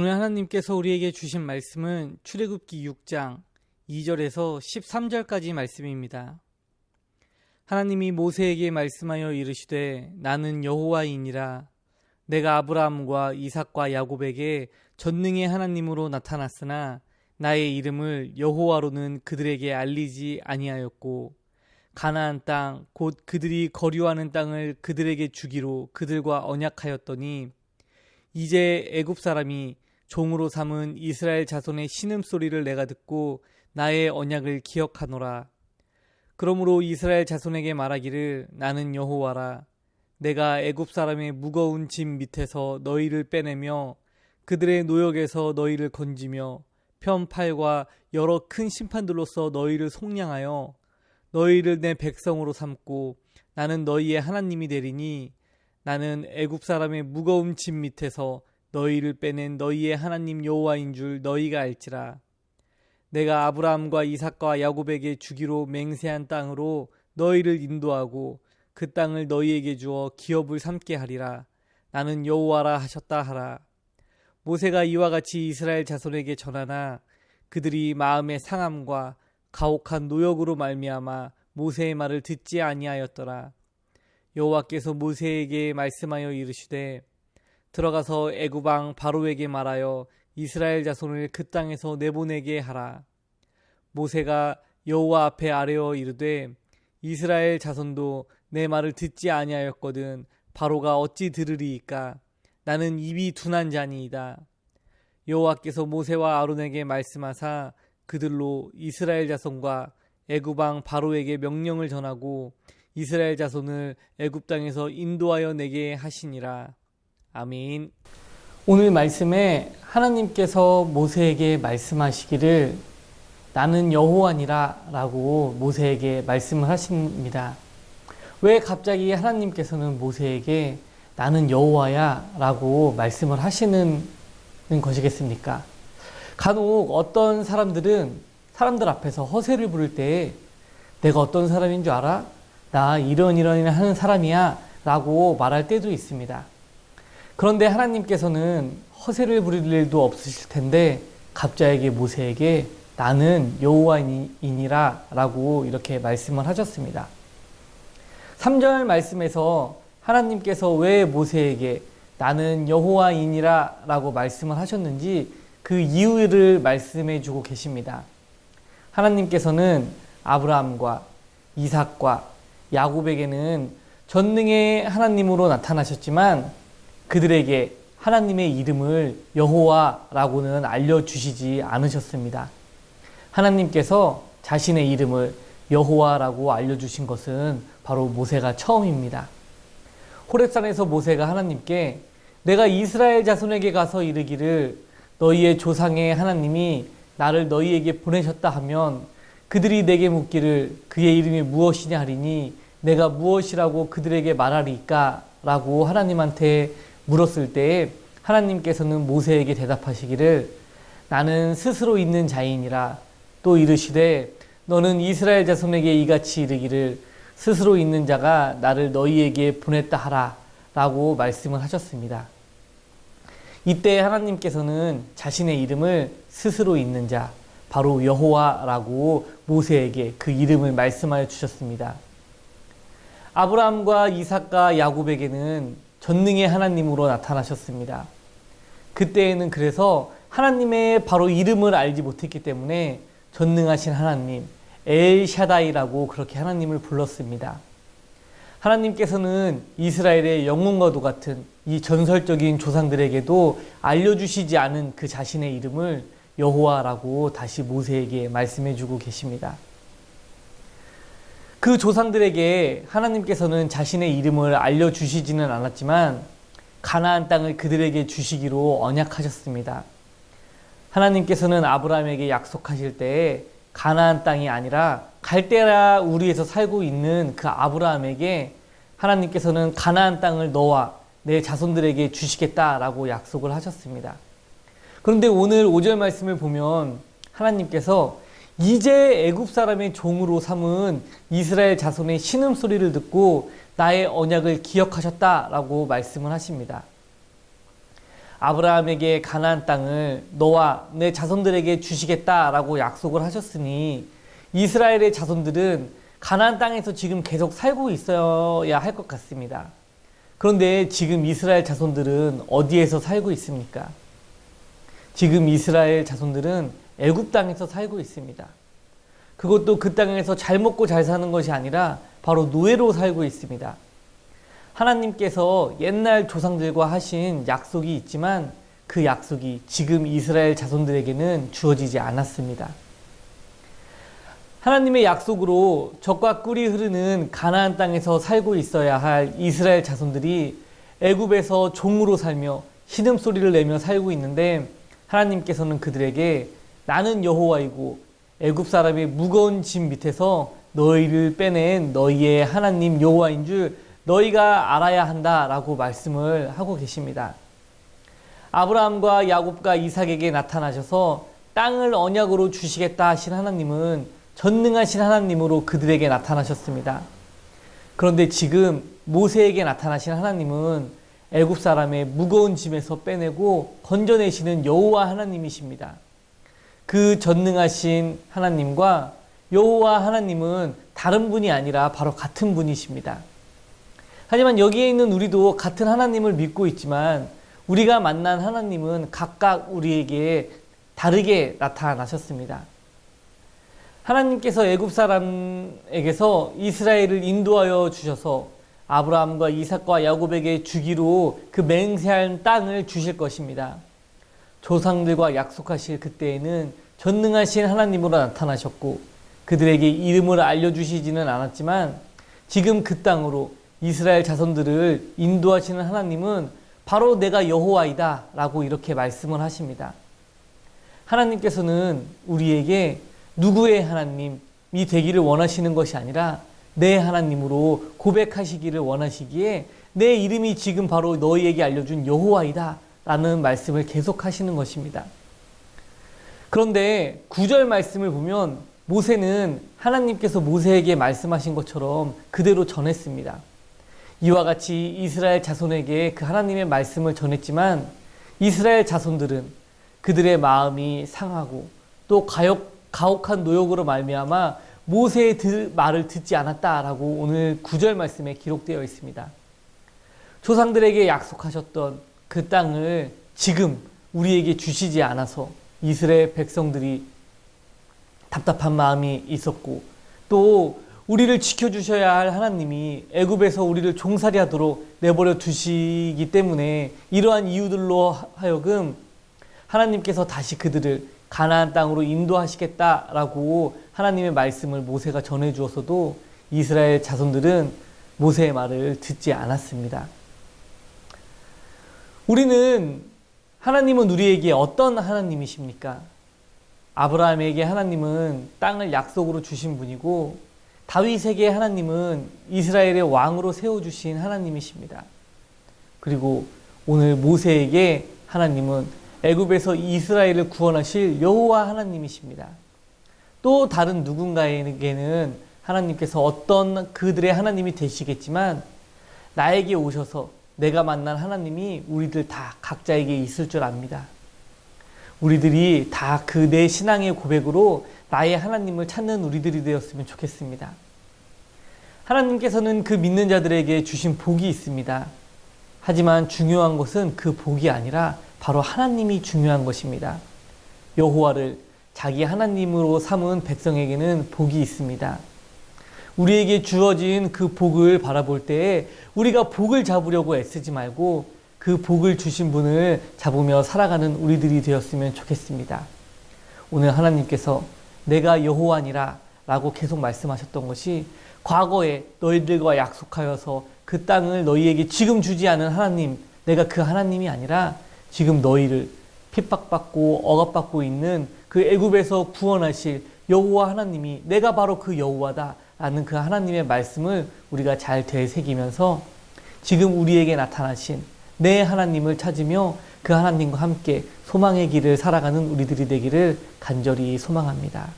오늘 하나님께서 우리에게 주신 말씀은 출애굽기 6장 2절에서 13절까지 말씀입니다. 하나님이 모세에게 말씀하여 이르시되 나는 여호와이니라 내가 아브라함과 이삭과 야곱에게 전능의 하나님으로 나타났으나 나의 이름을 여호와로는 그들에게 알리지 아니하였고 가나안 땅 곧 그들이 거류하는 땅을 그들에게 주기로 그들과 언약하였더니 이제 애굽 사람이 종으로 삼은 이스라엘 자손의 신음 소리를 내가 듣고 나의 언약을 기억하노라. 그러므로 이스라엘 자손에게 말하기를 나는 여호와라. 내가 애굽 사람의 무거운 짐 밑에서 너희를 빼내며 그들의 노역에서 너희를 건지며 편팔과 여러 큰 심판들로서 너희를 속량하여 너희를 내 백성으로 삼고 나는 너희의 하나님이 되리니 나는 애굽 사람의 무거운 짐 밑에서 너희를 빼낸 너희의 하나님 여호와인 줄 너희가 알지라. 내가 아브라함과 이삭과 야곱에게 주기로 맹세한 땅으로 너희를 인도하고 그 땅을 너희에게 주어 기업을 삼게 하리라. 나는 여호와라 하셨다 하라. 모세가 이와 같이 이스라엘 자손에게 전하나 그들이 마음의 상함과 가혹한 노역으로 말미암아 모세의 말을 듣지 아니하였더라. 여호와께서 모세에게 말씀하여 이르시되 들어가서 애굽왕 바로에게 말하여 이스라엘 자손을 그 땅에서 내보내게 하라. 모세가 여호와 앞에 아뢰어 이르되 이스라엘 자손도 내 말을 듣지 아니하였거든 바로가 어찌 들으리이까 나는 입이 둔한 자니이다. 여호와께서 모세와 아론에게 말씀하사 그들로 이스라엘 자손과 애굽왕 바로에게 명령을 전하고 이스라엘 자손을 애굽 땅에서 인도하여 내게 하시니라. 아멘. 오늘 말씀에 하나님께서 모세에게 말씀하시기를 나는 여호와니라라고 모세에게 말씀을 하십니다. 왜 갑자기 하나님께서는 모세에게 나는 여호와야라고 말씀을 하시는 것이겠습니까? 간혹 어떤 사람들은 사람들 앞에서 허세를 부를 때 내가 어떤 사람인 줄 알아? 나 이런 이런 하는 사람이야 라고 말할 때도 있습니다. 그런데 하나님께서는 허세를 부릴 일도 없으실 텐데 갑자기 모세에게 나는 여호와이니라 라고 이렇게 말씀을 하셨습니다. 3절 말씀에서 하나님께서 왜 모세에게 나는 여호와이니라 라고 말씀을 하셨는지 그 이유를 말씀해 주고 계십니다. 하나님께서는 아브라함과 이삭과 야곱에게는 전능의 하나님으로 나타나셨지만 그들에게 하나님의 이름을 여호와라고는 알려주시지 않으셨습니다. 하나님께서 자신의 이름을 여호와라고 알려주신 것은 바로 모세가 처음입니다. 호렙산에서 모세가 하나님께 내가 이스라엘 자손에게 가서 이르기를 너희의 조상의 하나님이 나를 너희에게 보내셨다 하면 그들이 내게 묻기를 그의 이름이 무엇이냐 하리니 내가 무엇이라고 그들에게 말하리까? 라고 하나님한테 물었을 때 하나님께서는 모세에게 대답하시기를 나는 스스로 있는 자인이라 또 이르시되 너는 이스라엘 자손에게 이같이 이르기를 스스로 있는 자가 나를 너희에게 보냈다 하라 라고 말씀을 하셨습니다. 이때 하나님께서는 자신의 이름을 스스로 있는 자, 바로 여호와라고 모세에게 그 이름을 말씀하여 주셨습니다. 아브라함과 이삭과 야곱에게는 전능의 하나님으로 나타나셨습니다. 그때에는 그래서 하나님의 바로 이름을 알지 못했기 때문에 전능하신 하나님, 엘샤다이라고 그렇게 하나님을 불렀습니다. 하나님께서는 이스라엘의 영웅과도 같은 이 전설적인 조상들에게도 알려주시지 않은 그 자신의 이름을 여호와라고 다시 모세에게 말씀해 주고 계십니다. 그 조상들에게 하나님께서는 자신의 이름을 알려주시지는 않았지만 가나안 땅을 그들에게 주시기로 언약하셨습니다. 하나님께서는 아브라함에게 약속하실 때에 가나안 땅이 아니라 갈대라 우리에서 살고 있는 그 아브라함에게 하나님께서는 가나안 땅을 너와 내 자손들에게 주시겠다라고 약속을 하셨습니다. 그런데 오늘 5절 말씀을 보면 하나님께서 이제 애굽 사람의 종으로 삼은 이스라엘 자손의 신음 소리를 듣고 나의 언약을 기억하셨다라고 말씀을 하십니다. 아브라함에게 가나안 땅을 너와 내 자손들에게 주시겠다라고 약속을 하셨으니 이스라엘의 자손들은 가나안 땅에서 지금 계속 살고 있어야 할 것 같습니다. 그런데 지금 이스라엘 자손들은 어디에서 살고 있습니까? 지금 이스라엘 자손들은 애굽 땅에서 살고 있습니다. 그것도 그 땅에서 잘 먹고 잘 사는 것이 아니라 바로 노예로 살고 있습니다. 하나님께서 옛날 조상들과 하신 약속이 있지만 그 약속이 지금 이스라엘 자손들에게는 주어지지 않았습니다. 하나님의 약속으로 적과 꿀이 흐르는 가나안 땅에서 살고 있어야 할 이스라엘 자손들이 애굽에서 종으로 살며 신음 소리를 내며 살고 있는데 하나님께서는 그들에게 나는 여호와이고 애굽 사람의 무거운 짐 밑에서 너희를 빼낸 너희의 하나님 여호와인 줄 너희가 알아야 한다라고 말씀을 하고 계십니다. 아브라함과 야곱과 이삭에게 나타나셔서 땅을 언약으로 주시겠다 하신 하나님은 전능하신 하나님으로 그들에게 나타나셨습니다. 그런데 지금 모세에게 나타나신 하나님은 애굽 사람의 무거운 짐에서 빼내고 건져내시는 여호와 하나님이십니다. 그 전능하신 하나님과 여호와 하나님은 다른 분이 아니라 바로 같은 분이십니다. 하지만 여기에 있는 우리도 같은 하나님을 믿고 있지만 우리가 만난 하나님은 각각 우리에게 다르게 나타나셨습니다. 하나님께서 애굽 사람에게서 이스라엘을 인도하여 주셔서 아브라함과 이삭과 야곱에게 주기로 그 맹세한 땅을 주실 것입니다. 조상들과 약속하실 그때에는 전능하신 하나님으로 나타나셨고 그들에게 이름을 알려주시지는 않았지만 지금 그 땅으로 이스라엘 자손들을 인도하시는 하나님은 바로 내가 여호와이다 라고 이렇게 말씀을 하십니다. 하나님께서는 우리에게 누구의 하나님이 되기를 원하시는 것이 아니라 내 하나님으로 고백하시기를 원하시기에 내 이름이 지금 바로 너희에게 알려준 여호와이다 라는 말씀을 계속 하시는 것입니다. 그런데 구절 말씀을 보면 모세는 하나님께서 모세에게 말씀하신 것처럼 그대로 전했습니다. 이와 같이 이스라엘 자손에게 그 하나님의 말씀을 전했지만 이스라엘 자손들은 그들의 마음이 상하고 또 가혹, 가혹한 노역으로 말미암아 모세의 드, 말을 듣지 않았다라고 오늘 구절 말씀에 기록되어 있습니다. 조상들에게 약속하셨던 그 땅을 지금 우리에게 주시지 않아서 이스라엘 백성들이 답답한 마음이 있었고 또 우리를 지켜주셔야 할 하나님이 애굽에서 우리를 종살이하도록 내버려 두시기 때문에 이러한 이유들로 하여금 하나님께서 다시 그들을 가나안 땅으로 인도하시겠다라고 하나님의 말씀을 모세가 전해 주었어도 이스라엘 자손들은 모세의 말을 듣지 않았습니다. 우리는 하나님은 우리에게 어떤 하나님이십니까? 아브라함에게 하나님은 땅을 약속으로 주신 분이고 다윗에게 하나님은 이스라엘의 왕으로 세워 주신 하나님이십니다. 그리고 오늘 모세에게 하나님은 애굽에서 이스라엘을 구원하실 여호와 하나님이십니다. 또 다른 누군가에게는 하나님께서 어떤 그들의 하나님이 되시겠지만 나에게 오셔서 내가 만난 하나님이 우리들 다 각자에게 있을 줄 압니다. 우리들이 다 그 내 신앙의 고백으로 나의 하나님을 찾는 우리들이 되었으면 좋겠습니다. 하나님께서는 그 믿는 자들에게 주신 복이 있습니다. 하지만 중요한 것은 그 복이 아니라 바로 하나님이 중요한 것입니다. 여호와를 자기 하나님으로 삼은 백성에게는 복이 있습니다. 우리에게 주어진 그 복을 바라볼 때에 우리가 복을 잡으려고 애쓰지 말고 그 복을 주신 분을 잡으며 살아가는 우리들이 되었으면 좋겠습니다. 오늘 하나님께서 내가 여호와니라 라고 계속 말씀하셨던 것이 과거에 너희들과 약속하여서 그 땅을 너희에게 지금 주지 않은 하나님, 내가 그 하나님이 아니라 지금 너희를 핍박받고 억압받고 있는 그 애굽에서 구원하실 여호와 하나님이 내가 바로 그 여호와다 라는 그 하나님의 말씀을 우리가 잘 되새기면서 지금 우리에게 나타나신 내 하나님을 찾으며 그 하나님과 함께 소망의 길을 살아가는 우리들이 되기를 간절히 소망합니다.